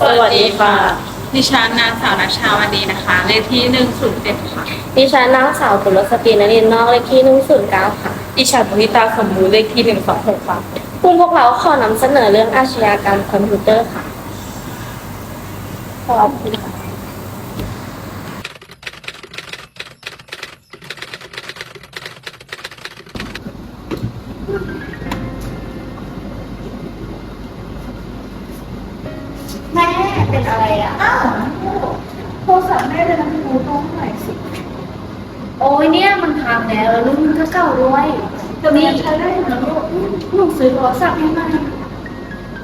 สวัสดีค่ะ ดิฉันนางสาวนัชชาวันดีนะคะ เลขที่หนึ่งศูนย์เจ็ดค่ะ ดิฉันนางสาวกุลสตรีนรินทร์นอกเลขที่หนึ่งศูนย์เก้าค่ะ ดิฉันมุนิตาสมบูรณ์เลขที่หนึ่งสองหกค่ะ กลุ่มพวกเราขอนำเสนอเรื่องอาชญากรรมคอมพิวเตอร์ค่ะ ขอบคุณค่ะ อะไรอะอ้าวโทรศัพท์แม่เลยนะพี่รู้ต้องหน่อยสิ โอ้ยเนี่ยมันพังแล้วแล้วรุ่นมันก็เก่าด้วยเดี๋ยวนี้ใช้ได้อยู่นะลูกหนูซื้อโทรศัพท์ให้มัน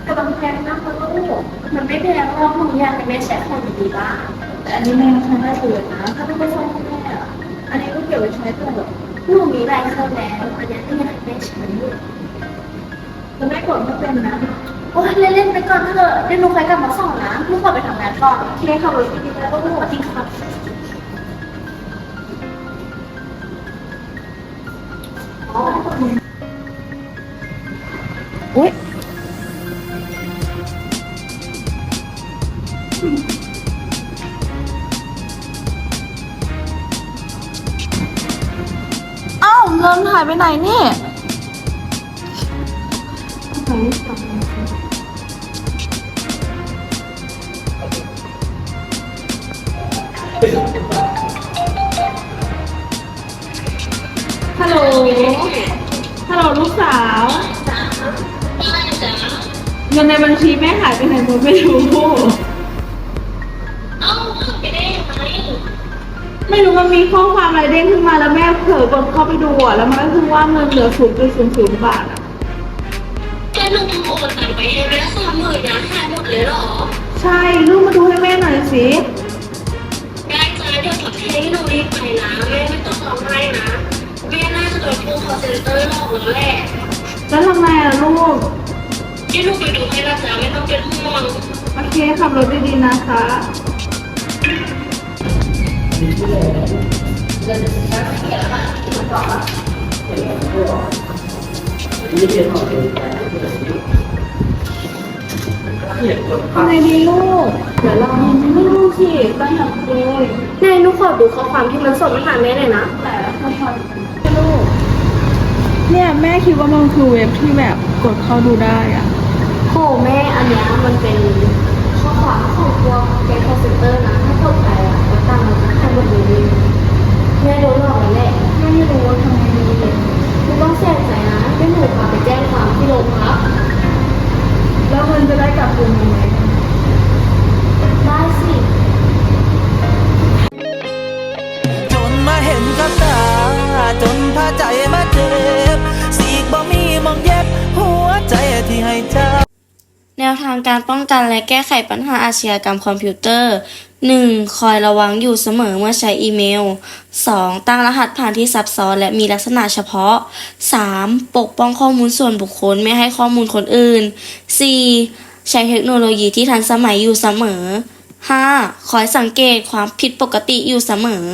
กำลังแพงนะลูกมันไม่แพงหรอกหนูอยากให้แม่ใช้ของดีๆบ้างแต่อันนี้แม่ใช้ได้เลยนะถ้าไม่ได้ซ่อมให้แม่อะอันนี้ก็เก็บไว้ใช้ต่อแบบหนูมีหลายเครื่องแล้วอันนี้ก็อยากให้แม่ใช้แต่แม่กดไม่เป็นนะโอ้ยเล่นๆไปก่อนเถอะเดี๋ยวหนูค่อยกลับมาสอนนะหนูขอไป ทำงานก่อนโอเคค่ะรถดีๆแล้วลูกสวัสดีค่ะอ๋ออุ้ยอ้าวเงินหายไปไหนนี่ฮั ฮัลโหลลูกสาว เงินในบัญชีแม่หายไปไหนหมดไม่รู้ เอ้าไปได้ยังไงไม่รู้มันมีข้อความอะไรเด้งขึ้นมาแล้วแม่เผลอกดเข้าไปดูอะแล้วมันก็คือว่าเงินเหลือศูนย์จุดศูนย์ศูนย์บาทอะแกลุงโอนตังไปให้แม่สามหมื่นนะหายหมดเลยเหรอ ใช่ลูกมาดูให้แม่หน่อยสิ พวกคอเซ็นเตอลอกแล้วและแล้วทำไงอะลูกเดี๋ยวหนูไปดูให้นะจ๊ะไม่ต้องเป็นห่วงโอเคขับรถดีๆนะคะ ทำไงดีลูก เดี๋ยวเราไม่รู้สิต้องอยากดูนายนูขอดูข้อความที่มันส่งมาหาแม่หน่อยนะ แต่พอพอลูก เนี่ยแม่คิดว่ามันคือเว็บที่แบบกดเข้าดูได้อะโหแม่อันเนี้ยมันเป็นข้อความของพวกแกคอมพิวเตอร์นะถ้ากดไปอะก็ตั้งมันก็ให้หมดเลยแม่โดนหลอกแล้วแหละไม่รู้ว่าทำไงดีหนูต้องเสียใจนะที่หนูพาไปแจ้งความที่โรงพักแล้วมันจะได้กลับคืนมาไหม เจ้า แนวทางการป้องกันและแก้ไขปัญหาอาชญากรรมคอมพิวเตอร์ 1. คอยระวังอยู่เสมอเมื่อใช้อีเมล 2. ตั้งรหัสผ่านที่ซับซ้อนและมีลักษณะเฉพาะ 3. ปกป้องข้อมูลส่วนบุคคลไม่ให้ข้อมูลคนอื่น 4. ใช้เทคโนโลยีที่ทันสมัยอยู่เสมอ 5. คอยสังเกตความผิดปกติอยู่เสมอ